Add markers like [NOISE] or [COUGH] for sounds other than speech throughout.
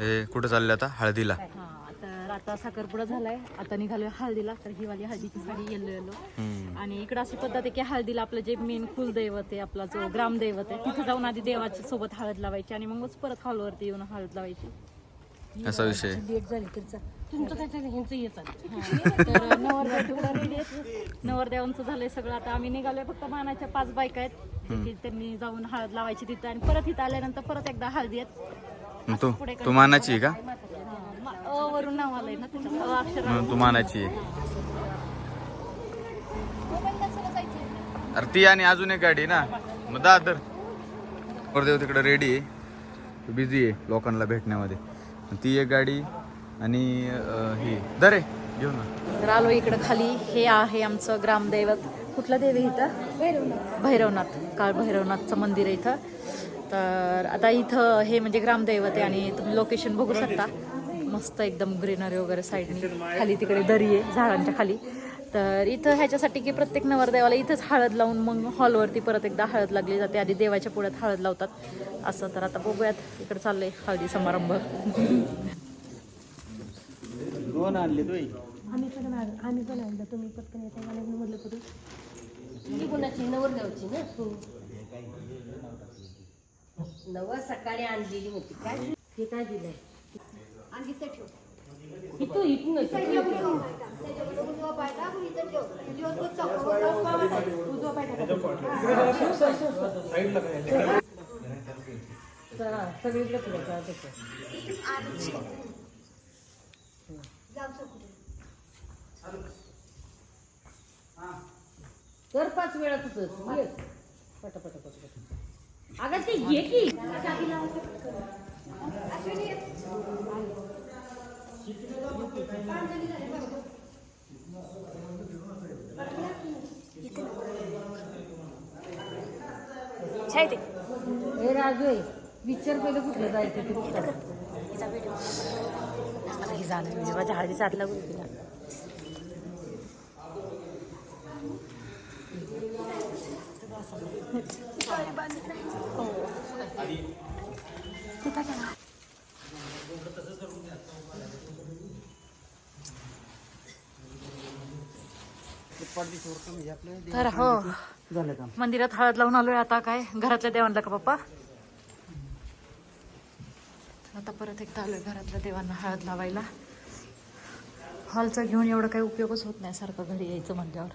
हे कुठं चालले आता? हळदीला. हा तर आता साखरपुडा झालाय. आता निघालोय हळदीला. तर ही वाली हळदीची साडी येल्लो हम्म. आणि इकडं अशी पद्धत आहे की हळदीला आपलं जे मेन कुलदैवत आहे आपला जो ग्रामदैवत आहे तिथं जाऊन आधी देवाच्या सोबत हळद लावायची आणि मगच परत हॉलवरती येऊन हळद लावायची. असा विषय लेट झाली तरी तुमचं काय झालं? ह्यांचं येतात तर नवरदेव नवरदेवांचं झालंय सगळं. आता आम्ही निघालोय फक्त मानाच्या पाच बायका आहेत. की त्यांनी जाऊन हळद लावायची तिथं आणि परत इथं आल्यानंतर परत एकदा हळदी आहेत. मग तू तू मानाची आहे का? अ वरून नाव आलंय ना त्याच्यात अ अक्षर. मग तू मानाची आहे. अरे ती आणि अजून एक गाडी आहे ना. मग दादर. परदेव तिकडे रेडी आहे. बिझी आहे लोकांना भेटण्यामध्ये. ती एक गाडी आणि अं, ही. दरे घेऊ ना तर आलो इकडं खाली. हे आहे आमचं ग्रामदैवत. कुठलं देव आहे इथं? भैरवनाथ. काळ भैरवनाथचं मंदिर आहे इथं. तर आता इथं हे म्हणजे ग्रामदैवत आहे आणि तुम्ही लोकेशन बघू शकता. मस्त एकदम ग्रीनरी वगैरे साईडनी खाली तिकडे दरी आहे झाडांच्या खाली. तर इथं ह्याच्यासाठी की प्रत्येक नवरदेवाला इथंच हळद लावून मग हॉलवरती परत एकदा हळद लागली जाते. आधी देवाच्या पुढ्यात हळद लावतात. असं तर आता बघूयात. इकडे चाललंय हळदी समारंभ. दोन आणले तू. आम्ही पण आम्ही पण आणलं. तुम्ही पटकन येता मला म्हटलं कोणाची? नवरदेवाची ना? हो सकाळी आणलेली होती. काय? हे काय दिलंय इथं इथून सगळीकडे फिरायचं त्याचं कर पाच वेळा तुझं. ये. पट पट पट पट अगं ते ये की. हे राजू आहे विचार पहिलं कुठलं जायचं ते? कुठलं आता ही जाणं म्हणजे माझ्या हळदीचा आतला तिला तर हो झालं काम. मंदिरात हळद लावून आलोय आता काय? घरातल्या देवांना का पप्पा? आता परत एकदा आलोय घरातल्या देवांना हळद लावायला. हॉलचा घेऊन एवढा काही उपयोगच होत नाही सारखं घरी यायचं म्हणल्यावर.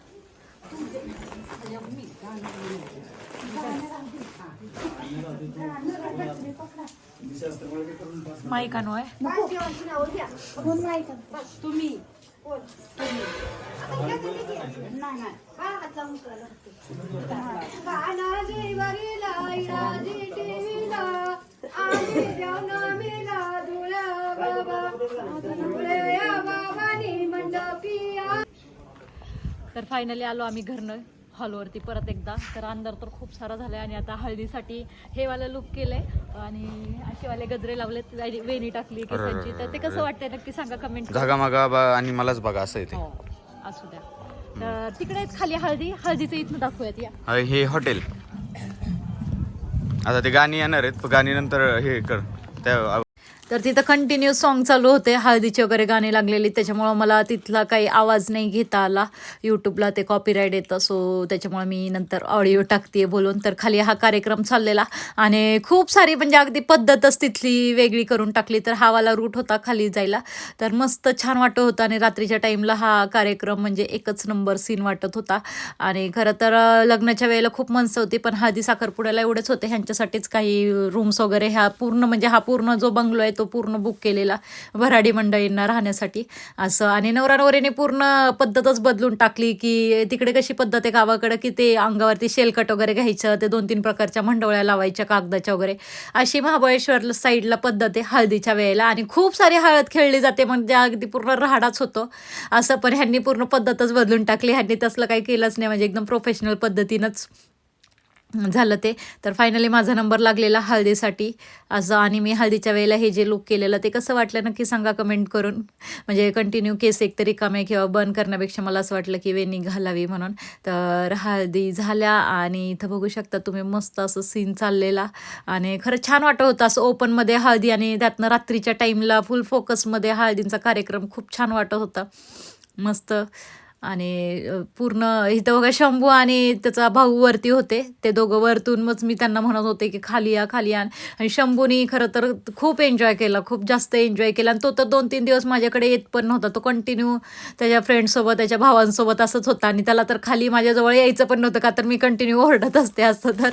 तर फायनली आलो आम्ही घरनं हॉलवरती परत एकदा. तर अंदर तर खूप सारा झालाय आणि आता हळदीसाठी हे वाला लुक केलंय. आणि असे वाले गजरे लावलेत वे- वेणी टाकली केसांची. तर ते कसं वाटतंय नक्की सांगा कमेंट जागा मागा बा आणि मलाच बघा असं आहे ते हो असू द्या. तर तिकडेच खाली हळदी. हळदीचं इथनं दाखवूयात या. हे हॉटेल. आता ते गाणी येणार आहेत. पण गाणी नंतर हे कर. त्या तर तिथं कंटिन्यू सॉन्ग चालू होते. हळदीचे वगैरे गाणी लागलेली. त्याच्यामुळं मला तिथला काही आवाज नाही घेता आला. यूट्यूबला ते कॉपीराईट येतं. सो त्याच्यामुळे मी नंतर ऑडिओ टाकते बोलून. तर खाली हा कार्यक्रम चाललेला. आणि खूप सारी म्हणजे अगदी पद्धतच तिथली वेगळी करून टाकली. तर हा वाला रूट होता खाली जायला. तर मस्त छान वाटत होतं. आणि रात्रीच्या टाईमला हा कार्यक्रम म्हणजे एकच नंबर सीन वाटत होता. आणि खरं तर लग्नाच्या वेळेला खूप मनसं होती. पण हळदी साखरपुड्याला एवढेच होते. ह्यांच्यासाठीच काही रूम्स वगैरे ह्या पूर्ण म्हणजे हा पूर्ण जो बंगलो आहे तो पूर्ण बुक केलेला भराडी मंडळींना राहण्यासाठी. असं आणि नवरानवरीने पूर्ण पद्धतच बदलून टाकली की तिकडे कशी पद्धत आहे गावाकडं की ते अंगावरती शेलकट वगैरे घ्यायचं ते दोन तीन प्रकारच्या मंडवळ्या लावायच्या कागदाच्या वगैरे. अशी महाबळेश्वर साईडला पद्धत आहे हळदीच्या वेळेला आणि खूप सारी हळद खेळली जाते म्हणजे अगदी पूर्ण राहाडाच होतो. असं पण ह्यांनी पूर्ण पद्धतच बदलून टाकली ह्यांनी तसलं काही केलंच नाही म्हणजे एकदम प्रोफेशनल पद्धतीनंच. झालं ते. तर फायनली माझा नंबर लागलेला हळदीसाठी. असं आणि मी हळदीच्या वेळेला हे जे लुक केलेलं ते कसं वाटलं नक्की सांगा कमेंट करून. म्हणजे कंटिन्यू केस एक तरी कामे किंवा बंद करण्यापेक्षा मला असं वाटलं की वेणी घालावी म्हणून. तर हळदी झाल्या आणि इथं बघू शकता तुम्ही मस्त असं सीन चाललेला. आणि खरं छान वाटत होतं असं ओपनमध्ये हळदी आणि त्यातनं रात्रीच्या टाईमला फुल फोकसमध्ये हळदींचा कार्यक्रम खूप छान वाटत होता. मस्त. आणि पूर्ण इथं बघा शंभू आणि त्याचा भाऊ वरती होते. ते दोघं वरतून मग मी त्यांना म्हणत होते की खाली या खाली या. आणि शंभूनी खरं तर खूप एन्जॉय केला खूप जास्त एन्जॉय केला. आणि तो तर दोन तीन दिवस माझ्याकडे येत पण नव्हता. तो कंटिन्यू त्याच्या फ्रेंड्ससोबत त्याच्या भावांसोबत असंच होता. आणि त्याला तर खाली माझ्याजवळ यायचं पण नव्हतं का तर मी कंटिन्यू ओरडत असते असं तर.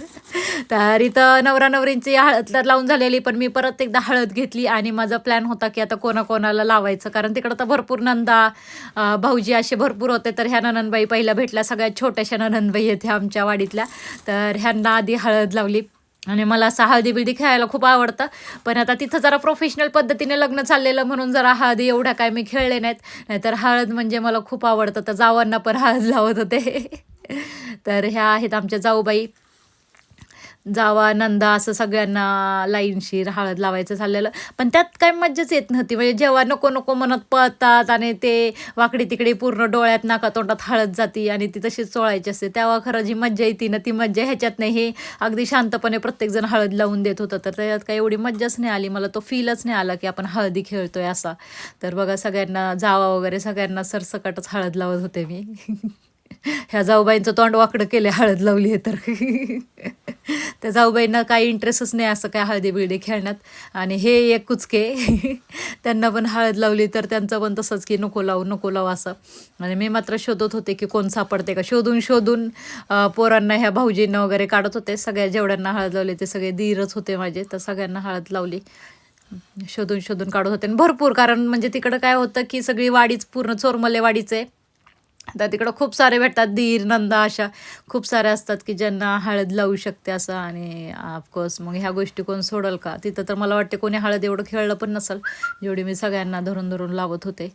तर इथं नवरा नवरींची हळद तर लावून झालेली पण मी परत एकदा हळद घेतली आणि माझा प्लॅन होता की आता कोणाकोणाला लावायचं. कारण तिकडं तर भरपूर नंदा भाऊजी असे भरपूर होते तर ह्या ननंदबाई पहिल्या भेटल्या. सगळ्यात छोट्याशा ननंदबाई येथे आमच्या वाडीतल्या. तर ह्यांना आधी हळद लावली. आणि मला असं हळदी बिळदी खेळायला खूप आवडतं. पण आता तिथं जरा प्रोफेशनल पद्धतीने लग्न चाललेलं म्हणून जरा हळदी एवढ्या काय मी खेळले नाहीत. नाहीतर हळद म्हणजे मला खूप आवडतं. तर जावांना पण हळद लावत होते. [LAUGHS] तर ह्या आहेत आमच्या जाऊबाई. जावा नंदा असं सगळ्यांना लाईनशीर हळद लावायचं चाललेलं. पण त्यात काय मज्जाच येत नव्हती. म्हणजे जेव्हा नको नको म्हणत पळतात आणि ते वाकडी तिकडे पूर्ण डोळ्यात नाका तोंडात हळद जाती आणि ती तशीच चोळायची असते. तेव्हा खरं जी मज्जा येते ना ती मज्जा ह्याच्यात नाही हे अगदी शांतपणे प्रत्येकजण हळद लावून देत होतं. तर त्याच्यात काही एवढी मज्जाच नाही आली. मला तो फीलच नाही आला की आपण हळदी खेळतोय असा. तर बघा सगळ्यांना जावा वगैरे सगळ्यांना सरसकटच हळद लावत होते मी. [LAUGHS] ह्या जाऊबाईंचं तोंड वाकडं केले हळद लावली आहे तर. [LAUGHS] [LAUGHS] त्या जाऊबाईंना काही इंटरेस्टच नाही असं काय हळदी बिळदी खेळण्यात. आणि हे एक कुचके. [LAUGHS] त्यांना पण हळद लावली तर त्यांचं पण तसंच की नको लावू नको लावू असं. आणि मी मात्र शोधत होते की कोण सापडते का. शोधून शोधून पोरांना ह्या भाऊजींना वगैरे काढत होते. सगळ्या जेवढ्यांना हळद लावली ते सगळे धीरच होते माझे. तर सगळ्यांना हळद लावली. शोधून शोधून काढत होते. आणि भरपूर कारण म्हणजे तिकडं काय होतं की सगळी वाडीच पूर्ण चोरमले वाडीच. आहे तर तिकडं खूप सारे भेटतात दीर नंदा अशा खूप साऱ्या असतात की ज्यांना हळद लावू शकते असं. आणि ऑफकोर्स मग ह्या गोष्टी कोण सोडल का? तिथं तर मला वाटते कोणी हळद एवढं खेळलं पण नसेल जेवढी मी सगळ्यांना धरून धरून लावत होते.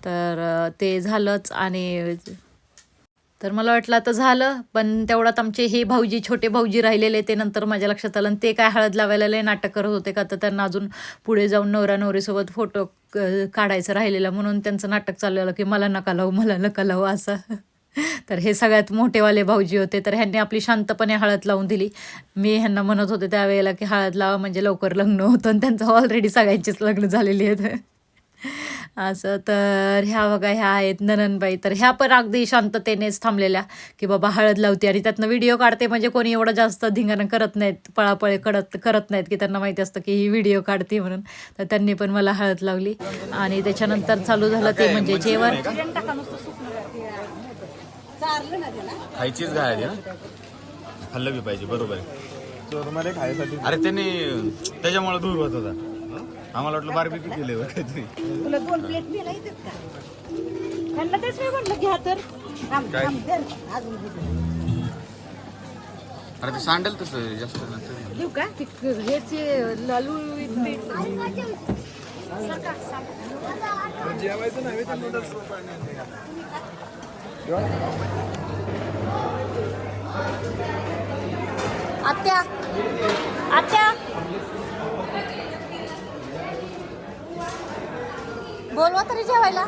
तर ते झालंच. आणि तर मला वाटलं आता झालं पण तेवढ्यात आमचे हे भाऊजी छोटे भाऊजी राहिलेले ते नंतर माझ्या लक्षात आलं. आणि ते काय हळद लावायला लय नाटक करत होते का तर त्यांना अजून पुढे जाऊन नवरा नवरीसोबत फोटो क- काढायचं राहिलेलं. म्हणून त्यांचं नाटक चाललेलं की मला नका लावू मला नका लावू असं. [LAUGHS] तर हे सगळ्यात मोठेवाले भाऊजी होते. तर ह्यांनी आपली शांतपणे हळद लावून दिली. मी ह्यांना म्हणत होते त्यावेळेला की हळद लावा म्हणजे लवकर लग्न होतं. आणि त्यांचं ऑलरेडी सगळ्यांचीच लग्न झालेली आहेत. [LAUGHS] असं तर ह्या बघा ह्या आहेत नननबाई तर ह्या पण अगदी शांततेनेच थांबलेल्या की बाबा हळद लावते आणि त्यातनं व्हिडिओ काढते म्हणजे कोणी एवढं जास्त धिंगाणं करत नाहीत पळापळी करत करत नाहीत की त्यांना माहिती असतं की ही व्हिडिओ काढते म्हणून. तर त्यांनी पण मला हळद लावली आणि त्याच्यानंतर चालू झालं ते म्हणजे जेवण. खायचीच घाय खाल्लं बी पाहिजे बरोबर अरे त्यांनी त्याच्यामुळे दूर होत होता. आम्हाला वाटलं बारबी केले काहीतरी तुला दोन प्लेट नेला येतात का त्यांना तेच म्हटलं घ्या तर थांब, काय? थांब. अजून. अरे ते सांडेल तसं जास्त नसेल. देऊ का ते ह्याचे लालू नाही आत्या आत्या बोलवा तरी जेवायला.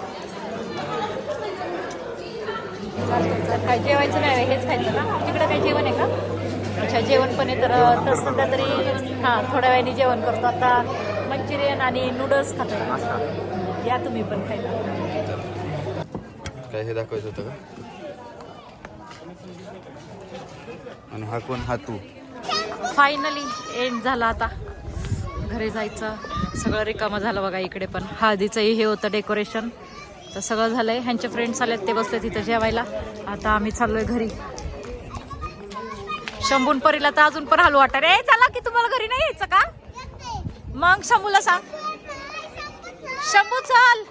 काय जेवायचं नाही हेच खायचं ना. तिकडे काही जेवण आहे का? अच्छा जेवण पण आहे तर तसं सध्या तरी हां थोड्या वेळाने जेवण करतो. आता मंचुरियन आणि नूडल्स खातो या तुम्ही पण खायला. काय हे दाखवायचं होतं का? आणि हा कोण? हा तू. फायनली एंड झाला आता. घरी जायचं. सगळं रिकामं झालं बघा इकडे पण. हळदीचंही हे होतं डेकोरेशन तर सगळं झालंय. ह्यांचे फ्रेंड्स आले ते बसले तिथं जेवायला. आता आम्ही चाललोय घरी. शंभून परीला तर अजून पण हलू वाटत. रे चला की तुम्हाला घरी नाही यायचं का? मग शंभूला सांग. शंभू चल.